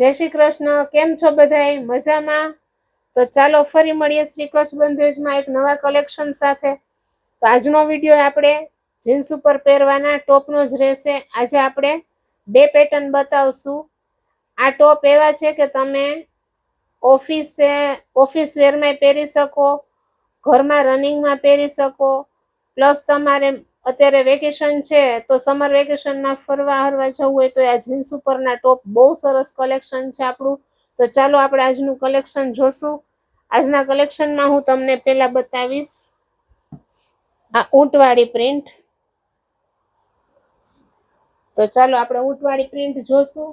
જય શ્રી કૃષ્ણ, કેમ છો બધાય? મજામાં? તો ચાલો ફરી મળીએ શ્રી કચ્છ બંધેજમાં એક નવા કલેક્શન સાથે. તો આજનો વીડિયો આપણે જીન્સ ઉપર પહેરવાના, ટોપનો જ રહેશે. આજે આપણે બે પેટર્ન બતાવશું. આ ટોપ એવા છે કે તમે ઓફિસે, ઓફિસ વેરમાં પહેરી શકો, ઘરમાં રનિંગમાં પહેરી શકો, પ્લસ તમારે અત્યારે વેકેશન છે, તો સમર વેકેશનમાં ફરવા હરવા જવું હોય તો આ જીન્સ ઉપરના ટોપ બહુ સરસ કલેક્શન છે આપણું. તો ચાલો આપણે આજનું કલેક્શન જોશું. આજના કલેક્શનમાં હું તમને પહેલા બતાવીશ. આ ઊંટવાળી પ્રિન્ટ તો ચાલો આપણે ઊંટવાળી પ્રિન્ટ જોશું.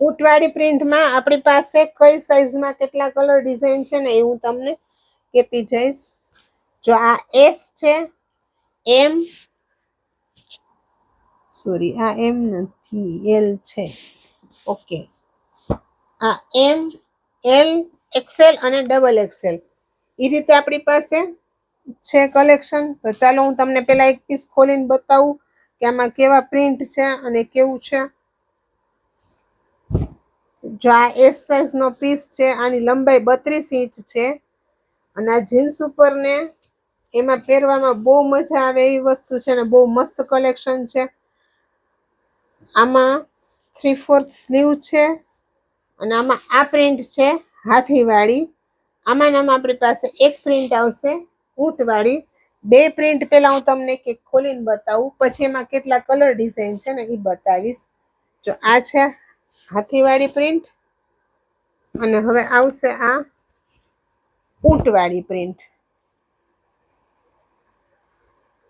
ઊંટવાળી પ્રિન્ટમાં આપણી પાસે કઈ સાઈઝમાં કેટલા કલર ડિઝાઇન છે ને એ હું તમને કહેતી જઈશ. જો આ એસ છે એમ સોરી આ એમ નથી એલ છે. ઓકે આ એમ એલ એક્સેલ અને ડબલ એક્સેલ એ રીતે આપણી પાસે છે કલેક્શન તો ચાલો હું તમને પહેલાં એક પીસ ખોલીને બતાવું કે આમાં કેવા પ્રિન્ટ છે અને કેવું છે. જો આ એસ સાઇઝનો પીસ છે, આની લંબાઈ બત્રીસ ઇંચ છે. અને આ જીન્સ ઉપરને એમાં પહેરવામાં બહુ મજા આવે એવી વસ્તુ છે ને, બહુ મસ્ત કલેક્શન છે. આમાં થ્રી ફોર્થ સ્લીવ છે અને આમાં આ પ્રિન્ટ છે હાથીવાળી. આમાં ને આપણી પાસે એક પ્રિન્ટ આવશે, ઊંટવાળી. બે પ્રિન્ટ પહેલાં હું તમને કે ખોલીને બતાવું, પછી એમાં કેટલા કલર ડિઝાઇન છે ને એ બતાવીશ. જો આ છે હાથીવાળી પ્રિન્ટ અને હવે આવશે આ ઊંટવાળી પ્રિન્ટ.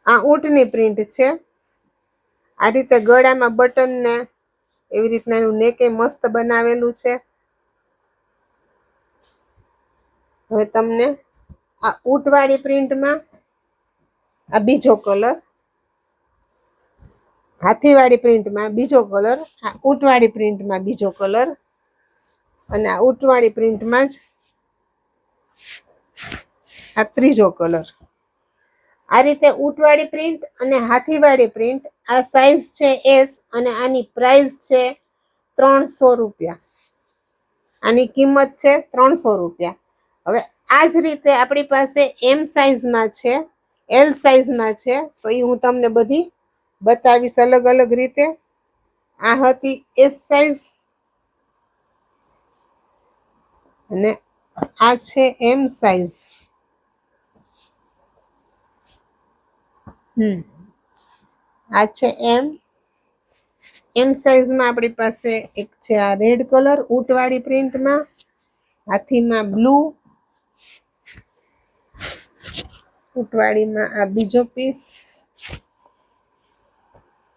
આ ઊંટની પ્રિન્ટ છે. આ રીતે ગળામાં બટનને એવી રીતના એનું નેકે મસ્ત બનાવેલું છે. હવે તમને આ ઊંટવાળી પ્રિન્ટમાં આ બીજો કલર હાથીવાળી પ્રિન્ટમાં બીજો કલર, આ ઊંટવાળી પ્રિન્ટમાં બીજો કલર, અને આ ઊંટવાળી પ્રિન્ટમાં જ આ ત્રીજો કલર. આ રીતે ઊંટવાળી પ્રિન્ટ અને હાથીવાળી પ્રિન્ટ, આ સાઈઝ છે એસ અને આની પ્રાઇસ છે ત્રણસો રૂપિયા. આની કિંમત છે ત્રણસો રૂપિયા. હવે આ જ રીતે આપણી પાસે એમ સાઇઝમાં છે, એલ સાઈઝમાં છે, તો એ હું તમને બધી બતાવીશ અલગ અલગ રીતે. આ હતી એસ સાઈઝ. અને આ છે એમ સાઈઝ. હમ. આ છે એમ. એમ સાઈઝમાં આપણી પાસે એક છે આ રેડ કલર ઊંટવાળી પ્રિન્ટમાં. હાથીમાં બ્લુ. ઊંટવાળીમાં આ બીજો પીસ.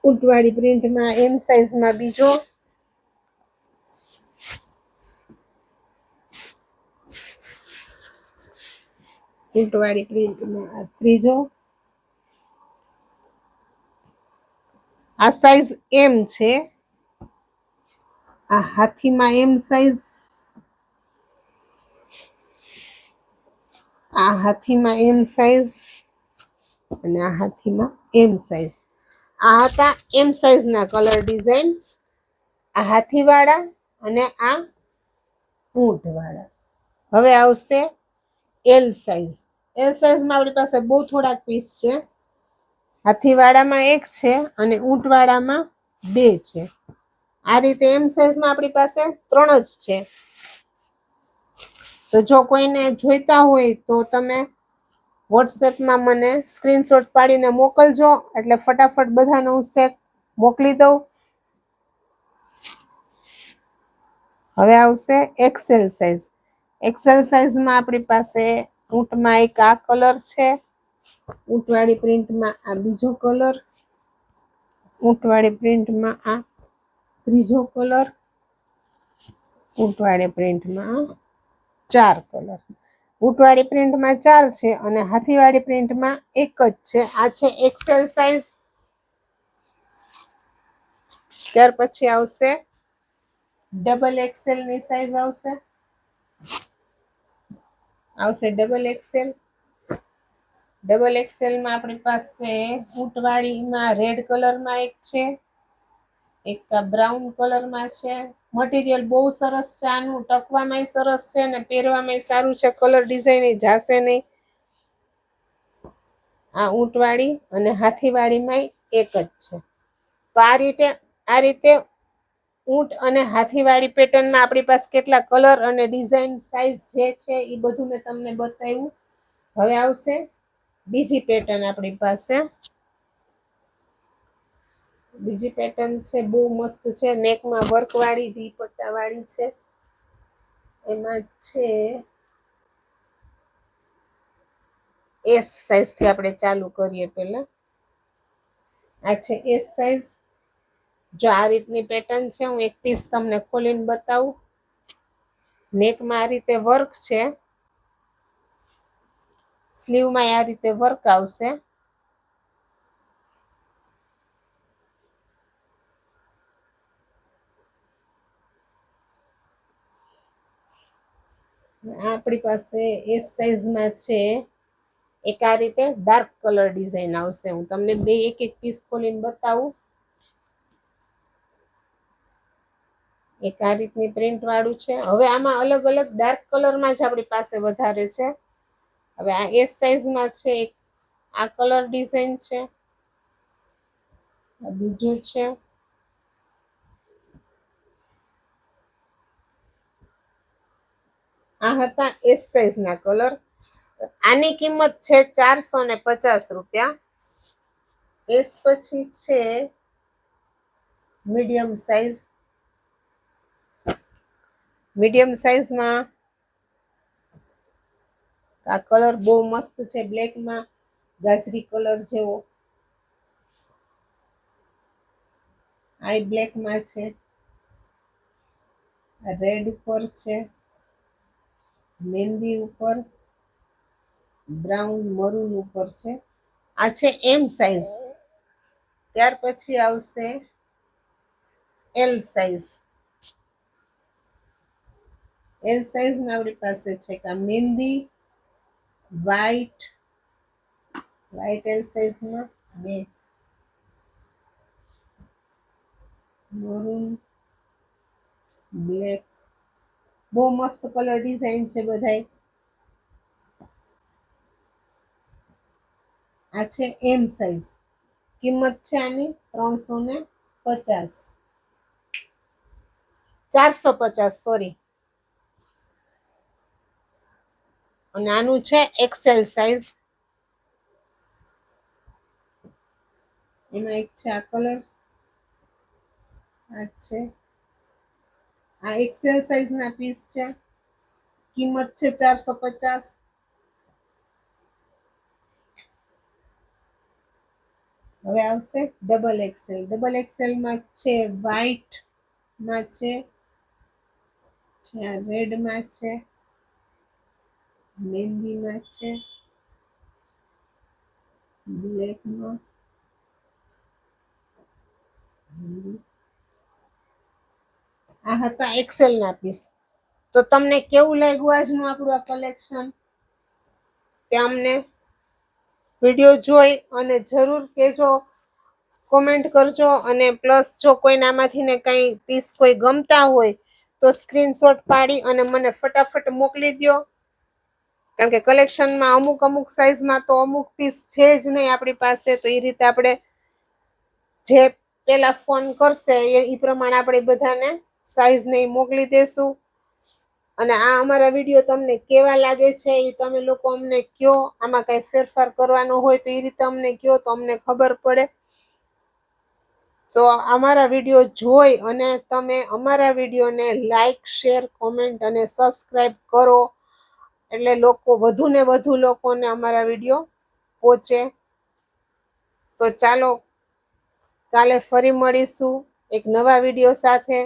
ઊંટવાળી પ્રિન્ટમાં, એમ સાઈઝમાં બીજો. ઊંટવાળી પ્રિન્ટમાં આ ત્રીજો. આ સાઈઝ એમ છે. આ હાથીમાં એમ સાઈઝ આ હાથીમાં એમ સાઈઝ અને આ હાથીમાં એમ સાઈઝ આ હતા એમ સાઈઝના કલર ડિઝાઇન આ હાથીવાળા અને આ ઊંટવાળા. હવે આવશે એલ સાઈઝ એલ સાઈઝમાં આપણી પાસે બહુ થોડાક પીસ છે. હાથીવાળામાં એક છે અને ઊંટવાળામાં બે છે. આ રીતે એમ સાઈઝમાં આપણી પાસે ત્રણ જ છે. તો જો કોઈને જોઈતા હોય તો તમે વોટ્સએપમાં મને સ્ક્રીનશોટ પાડીને મોકલજો. એટલે ફટાફટ બધાને હું શેક મોકલી દઉં. હવે આવશે એક્સેલ સાઈઝ એક્સેલ સાઈઝમાં આપણી પાસે ઊંટમાં એક આ કલર છે. ઊંટવાળી પ્રિન્ટમાં આ બીજો કલર. ઊંટવાળી પ્રિન્ટમાં આ ત્રીજો કલર. ઊંટવાળી પ્રિન્ટમાં ચાર કલર. ઊંટવાળી પ્રિન્ટમાં ચાર છે અને હાથીવાળી પ્રિન્ટમાં એક જ છે. આ છે એક્સેલ સાઈઝ ત્યાર પછી આવશે ડબલ એક્સેલની સાઈઝ આવશે. આવશે ડબલ એક્સેલ ડબલ એક્સેલમાં આપણી પાસે ઊંટવાળીમાં રેડ કલરમાં એક છે. એક બ્રાઉન કલરમાં છે. મટીરિયલ બહુ સરસ છે. આનું ટકવામાંય સરસ છે અને પહેરવામાંય સારું છે. કલર ડિઝાઇન જાશે નહીં. આ ઊંટવાળી અને હાથીવાળીમાંય એક જ છે. તો આ રીતે આ રીતે ઊંટ અને હાથીવાળી પેટર્નમાં આપણી પાસે કેટલા કલર અને ડિઝાઇન સાઇઝ જે છે એ બધું મેં તમને બતાવ્યું. હવે આવશે બીજી પેટર્ન આપણી પાસે. બીજી પેટર્ન છે, બહુ મસ્ત છે નેકમાં વર્કવાળી વી પટ્ટાવાળી છે. એમાં છે એસ સાઇઝથી આપણે ચાલુ કરીએ પહેલાં. આ છે એસ સાઇઝ જો આ રીતની પેટર્ન છે, હું એક પીસ તમને ખોલીને બતાવું. નેકમાં આ રીતે વર્ક છે. સ્લીવમાં આ રીતે વર્ક આવશે. આપણી પાસે એસ સાઇઝમાં છે. એક આ રીતે ડાર્ક કલર ડિઝાઇન આવશે. હું તમને બે એક એક પીસ ખોલીને બતાવું. એક આ રીતની પ્રિન્ટ વાળું છે. હવે આમાં અલગ અલગ ડાર્ક કલરમાં જ આપણી પાસે વધારે છે. હવે આ એસ સાઇઝમાં છે. એક આ કલર ડિઝાઇન છે. બીજું છે. આ હતા એસ સાઇઝના કલર આની કિંમત છે ચારસો ને પચાસ રૂપિયા. એસ પછી છે મીડિયમ સાઇઝ મીડિયમ સાઇઝમાં આ કલર બહુ મસ્ત છે બ્લેકમાં ગાજરી કલર જેવો. આઈ બ્લેકમાં છે. રેડ ઉપર છે. મહેંદી ઉપર, બ્રાઉન મરૂન ઉપર છે. આ છે એમ સાઇઝ ત્યાર પછી આવશે એલ સાઇઝ એલ સાઇઝમાં આપણી પાસે છે કે મહેંદી વ્હાઈટ વ્હાઈટ એલ સાઇઝમાં બે. મરૂન બ્લેક બહુ મસ્ત કલર ડિઝાઇન છે બધાય. આ છે એમ સાઇઝ કિંમત છે આની ત્રણસો ને પચાસ. ચારસો પચાસ સોરી અને આનું છે એક્સેલ સાઇઝ એમાં એક છે આ કલર આ છે આ એક્સેલ સાઇઝના પીસ છે. કિંમત છે ચારસો પચાસ. હવે આવશે ડબલ એક્સેલ ડબલ એક્સેલમાં છે વ્હાઈટમાં છે રેડમાં છે મહેંદીમાં છે બ્લેકમાં આ હતા એક્સેલના પીસ તો તમને કેવું લાગ્યું આજનું આપણું આ કલેક્શન તે અમને વીડિયો જોઈ અને જરૂર કહેજો કોમેન્ટ કરજો અને પ્લસ જો કોઈનામાંથી ને કંઈ પીસ કોઈ ગમતા હોય, તો સ્ક્રીનશોટ પાડી અને મને ફટાફટ મોકલી દો કારણ કે કલેક્શનમાં અમુક અમુક સાઇઝમાં તો અમુક પીસ છે જ નહીં આપણી પાસે, તો એ રીતે આપણે જે પેલા ફોન કરશે એ પ્રમાણે આપણે બધાને સાઈઝ ને મોકલી દેશું. અને આ અમારા વીડિયો તમને કેવા લાગે છે એ તમે લોકો અમને કયો? આમાં કઈ ફેરફાર કરવાનો હોય તો એ રીતે અમને કયો તો અમને ખબર પડે. તો અમારા વીડિયો જોઈ અને તમે અમારા વિડીયોને લાઈક, શેર, કોમેન્ટ અને સબસ્ક્રાઈબ કરો. એટલે લોકો વધુ ને વધુ લોકોને અમારા વીડિયો પહોંચે. તો ચાલો કાલે ફરી મળીશું એક નવા વીડિયો સાથે.